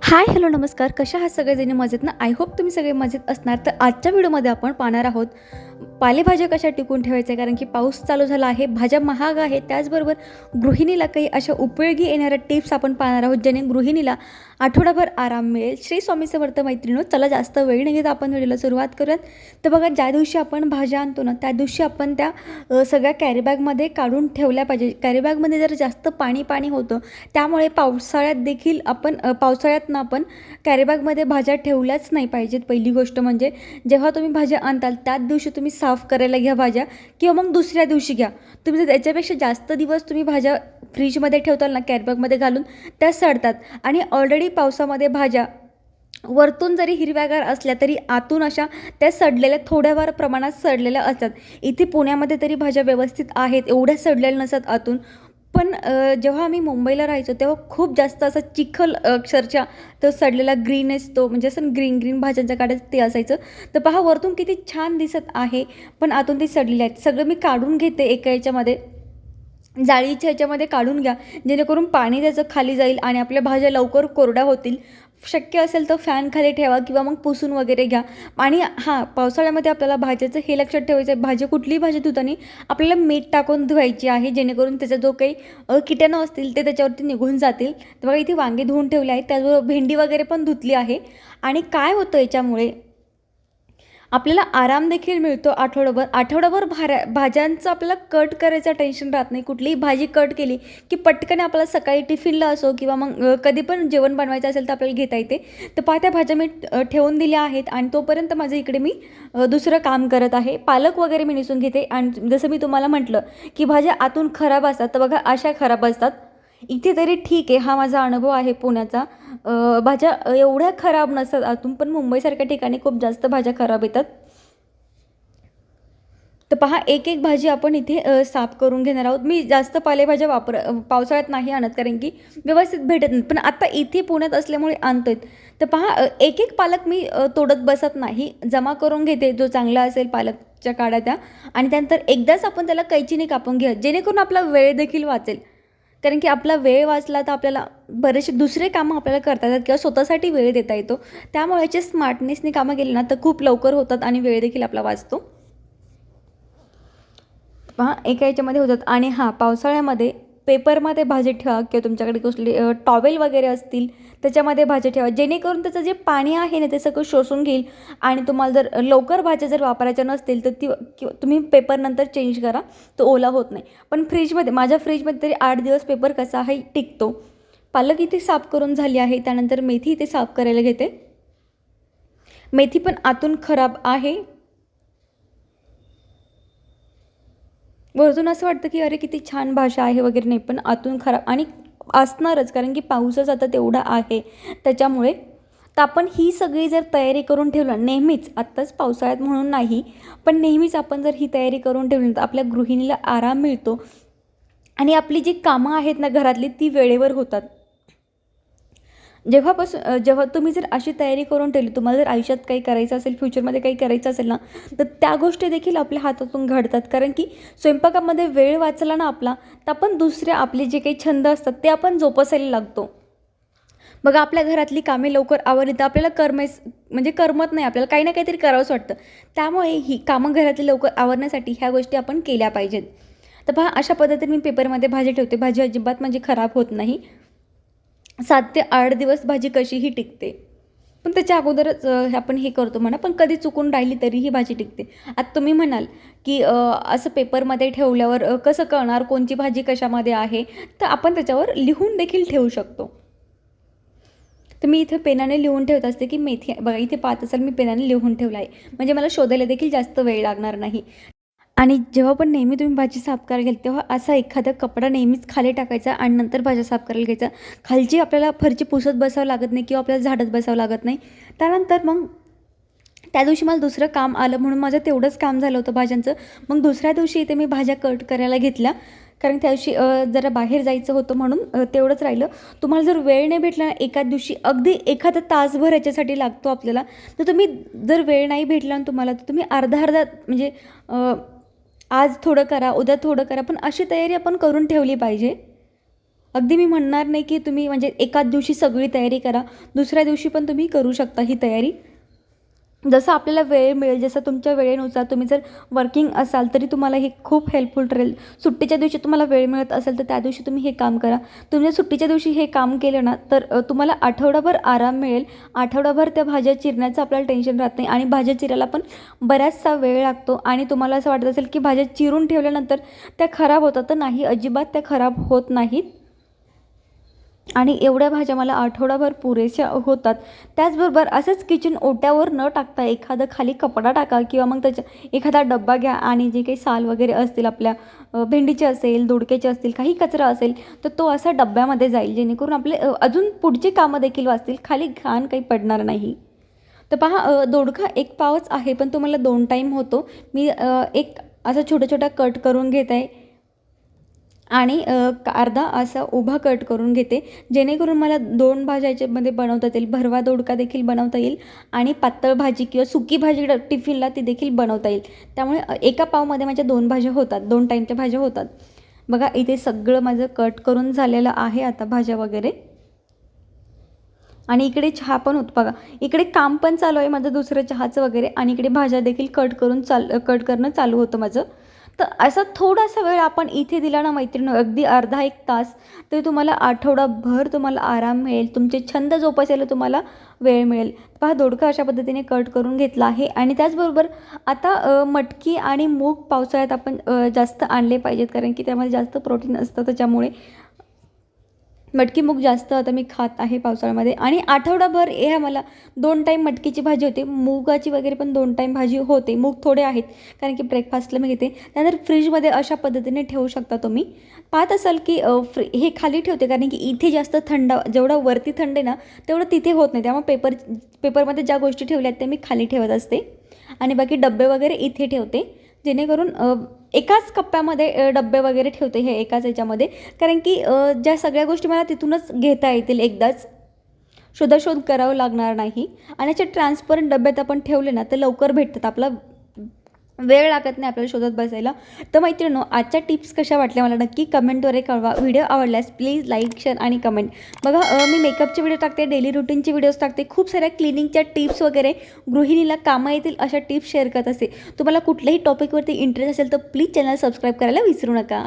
Hi hello नमस्कार. कशा आहात सगळेजणी? मजेत ना? आय होप तुम्ही सगळे मजेत असणार. तर आजच्या व्हिडिओमध्ये आपण पाहणार आहोत पालेभाज्या कशा टिकून ठेवायच्या? कारण की पाऊस चालू झाला आहे भाज्या महाग आहे त्याचबरोबर गृहिणीला काही अशा उपयोगी येणाऱ्या टिप्स आपण पाहणार आहोत ज्याने गृहिणीला आठवडाभर आराम मिळेल. श्री स्वामी समर्थ मैत्रिणीनो चला जास्त वेळ नाही घेत आपण व्हिडिओला सुरुवात करूयात. तर बघा ज्या दिवशी आपण भाज्या आणतो ना त्या दिवशी आपण त्या सगळ्या कॅरीबॅगमध्ये काढून ठेवल्या पाहिजे. कॅरीबॅगमध्ये जर जास्त पाणी पाणी होतं त्यामुळे पावसाळ्यात देखील आपण पावसाळ्यात पावसाळ्यात ना आपण कॅरीबॅगमध्ये भाज्या ठेवल्याच नाही पाहिजेत. पहिली गोष्ट म्हणजे जेव्हा तुम्ही भाज्या आणताल त्याच दिवशी तुम्ही साफ करायला घ्या भाज्या किंवा मग दुसऱ्या दिवशी घ्या. तुम्ही जर त्याच्यापेक्षा जास्त दिवस तुम्ही भाज्या फ्रीजमध्ये ठेवताल ना कॅरीबॅगमध्ये घालून त्या सडतात. आणि ऑलरेडी पावसामध्ये भाज्या वरतून जरी हिरव्यागार असल्या तरी आतून अशा त्या सडलेल्या थोड्याफार प्रमाणात सडलेल्या असतात. इथे पुण्यामध्ये तरी भाज्या व्यवस्थित आहेत एवढ्या सडलेल्या नसतात आतून. पण जेव्हा आम्ही मुंबईला राहायचो तेव्हा खूप जास्त असा चिखल अक्षरशः तो सडलेला ग्रीन असतो. म्हणजे असं ग्रीन ग्रीन भाज्यांच्या काड्यात ते असायचं. तर पहा वरतून किती छान दिसत आहे पण आतून ती सडलेली आहेत. सगळं मी काढून घेते एका याच्यामध्ये. जाळीच्या ह्याच्यामध्ये काढून घ्या. जेणेकरून पाणी त्याचं खाली जाईल आणि आपल्या भाज्या लवकर कोरड्या होतील. शक्य असेल तर फॅन खाली ठेवा किंवा मग पुसून वगैरे घ्या. आणि हां पावसाळ्यामध्ये आपल्याला भाज्याचं हे लक्षात ठेवायचं आहे भाजी कुठलीही भाजी धुताना आपल्याला मीठ टाकून धुवायची आहे जेणेकरून त्याचा जो काही किटाणू असतील ते त्याच्यावरती निघून जातील. तर बघा इथे वांगे धुवून ठेवले आहेत त्याचबरोबर भेंडी वगैरे पण धुतली आहे. आणि काय होतं याच्यामुळे? आपल्याला आराम देखील मिळतो आठवडाभर. आठवडाभर भाऱ्या भाज्यांचं आपल्याला कट करायचं टेन्शन राहत नाही. कुठलीही भाजी कट केली की पटकन आपल्याला सकाळी टिफिनला असो किंवा मग कधी पण जेवण बनवायचं असेल तर आपल्याला घेता येते. तर पहा त्या भाज्या मी ठेवून दिल्या आहेत आणि तोपर्यंत माझं इकडे मी दुसरं काम करत आहे. पालक वगैरे मी निसून घेते. आणि जसं मी तुम्हाला म्हटलं की भाज्या आतून खराब असतात. तर बघा अशा खराब असतात. इथे तरी ठीक आहे. हा माझा अनुभव आहे पुण्याचा. भाज्या एवढ्या खराब नसतात. आतून पण मुंबईसारख्या ठिकाणी खूप जास्त भाज्या खराब येतात. तर पहा एक एक भाजी आपण इथे साफ करून घेणार आहोत. मी जास्त पालेभाज्या वापर पावसाळ्यात नाही आणत कारण की व्यवस्थित भेटत नाहीत. पण आता इथे पुण्यात असल्यामुळे आणतोय. तर पहा एक एक पालक मी तोडत बसत नाही. जमा करून घेते जो चांगला असेल पालकच्या काड्या त्या. आणि त्यानंतर एकदाच आपण त्याला कैचीने कापून घ्या. जेणेकरून आपला वेळ देखील वाचेल. कारण की आपला वेळ वाचला तर आपल्याला बरेचसे दुसरे कामं आपल्याला करता येतात किंवा स्वतःसाठी वेळ देता येतो. त्यामुळे जे स्मार्टनेसने कामं केली ना तर खूप लवकर होतात आणि वेळ देखील आपला वाचतो. पहा एका याच्यामध्ये होतात. आणि हां पावसाळ्यामध्ये पेपरमध्ये भाजी ठेवा किंवा तुमच्याकडे कसले टॉवेल वगैरे असतील त्याच्यामध्ये भाजी ठेवा. जेणेकरून त्याचं जे पाणी आहे ना ते सगळं शोषून घेईल. आणि तुम्हाला जर लवकर भाज्या जर वापरायच्या नसतील तर ती किंवा तुम्ही पेपरनंतर चेंज करा. तो ओला होत नाही. पण फ्रीजमध्ये माझ्या फ्रीजमध्ये तरी आठ दिवस पेपर कसा आहे टिकतो. पालक इथे साफ करून झाली आहे त्यानंतर मेथी इथे साफ करायला घेते. मेथी पण आतून खराब आहे. वरतून असं वाटतं की अरे किती छान भाषा आहे वगैरे नाही पण आतून खराब आणि असणारच कारण की पाऊसच आता तेवढा आहे. त्याच्यामुळे तर आपण ही सगळी जर तयारी करून ठेवलं नेहमीच आत्ताच पावसाळ्यात म्हणून नाही पण नेहमीच आपण जर ही तयारी करून ठेवली तर आपल्या गृहिणीला आराम मिळतो. आणि आपली जी कामं आहेत ना घरातली ती वेळेवर होतात. जेव्हापासून जेव्हा तुम्ही जर अशी तयारी करून ठेवली तुम्हाला जर आयुष्यात काही करायचं असेल फ्युचरमध्ये काही करायचं असेल ना तर त्या गोष्टी देखील आपल्या हातातून घडतात. कारण की स्वयंपाकामध्ये वेळ वाचला ना आपला तर आपण दुसरे आपले जे काही छंद असतात ते आपण जोपासायला लागतो. बघा आपल्या घरातली कामे लवकर आवडली तर आपल्याला करमेस म्हणजे करमत नाही आपल्याला काही ना काहीतरी करावंच वाटतं. त्यामुळे ही कामं घरातली लवकर आवरण्यासाठी ह्या गोष्टी आपण केल्या पाहिजेत. तर पहा अशा पद्धतीने मी पेपरमध्ये भाजी ठेवते. भाजी अजिबात म्हणजे खराब होत नाही. सात ते आठ दिवस भाजी कशीही टिकते. पण त्याच्या अगोदरच आपण हे करतो म्हणा पण कधी चुकून राहिली तरी ही भाजी टिकते. आता तुम्ही म्हणाल की असं पेपरमध्ये ठेवल्यावर कसं कळणार कोणची भाजी कशामध्ये आहे? तर आपण त्याच्यावर लिहून देखील ठेवू शकतो. तर मी इथे पेनाने लिहून ठेवत असते की मेथी बघा इथे पाहत असाल मी पेनाने लिहून ठेवला आहे. म्हणजे मला शोधायला देखील जास्त वेळ लागणार नाही. आणि जेव्हा पण नेहमी तुम्ही भाजी साफ करायला गेल तेव्हा असा एखादा कपडा नेहमीच खाली टाकायचा आणि नंतर भाज्या साफ करायला घ्यायचा. खालची आपल्याला फरची पुसत बसावं लागत नाही किंवा आपल्याला झाडत बसावं लागत नाही. त्यानंतर मग त्या दिवशी मला दुसरं काम आलं म्हणून माझं तेवढंच काम झालं होतं भाज्यांचं. मग दुसऱ्या दिवशी इथे मी भाज्या कट करायला घेतल्या. कारण त्या दिवशी जरा बाहेर जायचं होतं म्हणून तेवढंच राहिलं. तुम्हाला जर वेळ नाही भेटला ना एका दिवशी अगदी एखादा तासभर याच्यासाठी लागतो आपल्याला. तर तुम्ही जर वेळ नाही भेटला ना तुम्हाला तर तुम्ही अर्धा अर्धा म्हणजे आज थोडं करा उद्या थोडं करा पण अशी तयारी आपण करून ठेवली पाहिजे. अगदी मी म्हणणार नाही की तुम्ही म्हणजे एकाच दिवशी सगळी तयारी करा दुसऱ्या दिवशी पण तुम्ही करू शकता ही तयारी. जसं आपल्याला वेळ मिळेल जसं तुमच्या वेळेनुसार तुम्ही जर वर्किंग असाल तरी तुम्हाला हे खूप हेल्पफुल ठरेल. सुट्टीच्या दिवशी तुम्हाला वेळ मिळत असेल तर त्या दिवशी तुम्ही हे काम करा. तुम्ही जर सुट्टीच्या दिवशी हे काम केलं ना तर तुम्हाला आठवडाभर आराम मिळेल. आठवडाभर त्या भाज्या चिरण्याचं आपल्याला टेन्शन राहत नाही आणि भाज्या चिरायला पण बराचसा वेळ लागतो आणि तुम्हाला असं वाटत असेल की भाज्या चिरून ठेवल्यानंतर त्या खराब होतात तर नाही अजिबात त्या खराब होत नाहीत. आणि एवढ्या भाज्या मला आठवडाभर पुरेशा होतात. त्याचबरोबर असंच किचन ओट्यावर न टाकता एखादं खाली कपडा टाका किंवा मग त्याच्या एखादा डब्बा घ्या आणि जे काही साल वगैरे असतील आपल्या भेंडीचे असेल दोडक्याचे असतील काही कचरा असेल तर तो असा डब्यामध्ये जाईल. जेणेकरून आपले अजून पुढची कामं देखील वाचतील. खाली घाण काही पडणार नाही. तर पहा दोडका एक पावच आहे पण तो मला दोन टाईम होतो. मी एक असा छोटा छोटा कट करून घेत आहे. आणि अर्धा असा उभा कट करून घेते. जेणेकरून मला दोन भाज्या याच्यामध्ये बनवता येईल भरवा दोडका देखील बनवता येईल आणि पातळ भाजी किंवा सुकी भाजी टिफिनला ती देखील बनवता येईल. त्यामुळे एका पावमध्ये माझ्या दोन भाज्या होतात दोन टाईमच्या भाज्या होतात. बघा इथे सगळं माझं कट करून झालेलं आहे आता भाज्या वगैरे. आणि इकडे चहा पण होत बघा. इकडे काम पण चालू आहे माझं दुसरं चहाचं वगैरे आणि इकडे भाज्या देखील कट करून चाल कट करणं चालू होतं माझं. तर असा थोडासा वेळ आपण इथे दिला ना मैत्रिणी अगदी अर्धा एक तास तरी तुम्हाला आठवडाभर तुम्हाला आराम मिळेल तुमचे छंद जोपासायला तुम्हाला वेळ मिळेल. पहा दोडका अशा पद्धतीने कट करून घेतला आहे आणि त्याचबरोबर आता मटकी आणि मूग पावसाळ्यात आपण जास्त आणले पाहिजेत कारण की त्यामध्ये जास्त प्रोटीन असतं त्याच्यामुळे मटकी मूग जास्त आता मी खात आहे पावसाळ्यामध्ये. आणि आठवडाभर ह्या मला दोन टाईम मटकीची भाजी होते. मुगाची वगैरे पण दोन टाईम भाजी होते. मूग थोडे आहेत कारण की ब्रेकफास्टला मी घेते. त्यानंतर फ्रीजमध्ये अशा पद्धतीने ठेवू शकता तुम्ही. पाहत असाल की फ्री हे खाली ठेवते कारण की इथे जास्त थंड जेवढं वरती थंड आहे ना तेवढं तिथे होत नाही. त्यामुळे पेपर पेपरमध्ये ज्या गोष्टी ठेवल्या आहेत त्या मी खाली ठेवत असते. आणि बाकी डबे वगैरे इथे ठेवते. जेणेकरून एकाच कप्प्यामध्ये डब्बे वगैरे ठेवते हे एकाच याच्यामध्ये. कारण की ज्या सगळ्या गोष्टी मला तिथूनच घेता येतील एकदाच. शोधाशोध करावं लागणार नाही. आणि याचे ट्रान्सपरंट डब्यात आपण ठेवले ना तर लवकर भेटतात. आपला वेळ लागत नाही आपल्याला शोधत बसायला. तर मैत्रिणो आजच्या टिप्स कशा वाटल्या मला नक्की कमेंटद्वारे कळवा. व्हिडिओ आवडल्यास प्लीज लाईक शेअर आणि कमेंट. बघा मी मेकअपचे व्हिडिओ टाकते डेली रुटीनचे व्हिडिओज टाकते खूप साऱ्या क्लिनिंगच्या टिप्स वगैरे गृहिणीला कामं येतील अशा टिप्स शेअर करत असते तुम्हाला कुठल्याही टॉपिकवरती इंटरेस्ट असेल तर प्लीज चॅनल सबस्क्राईब करायला विसरू नका.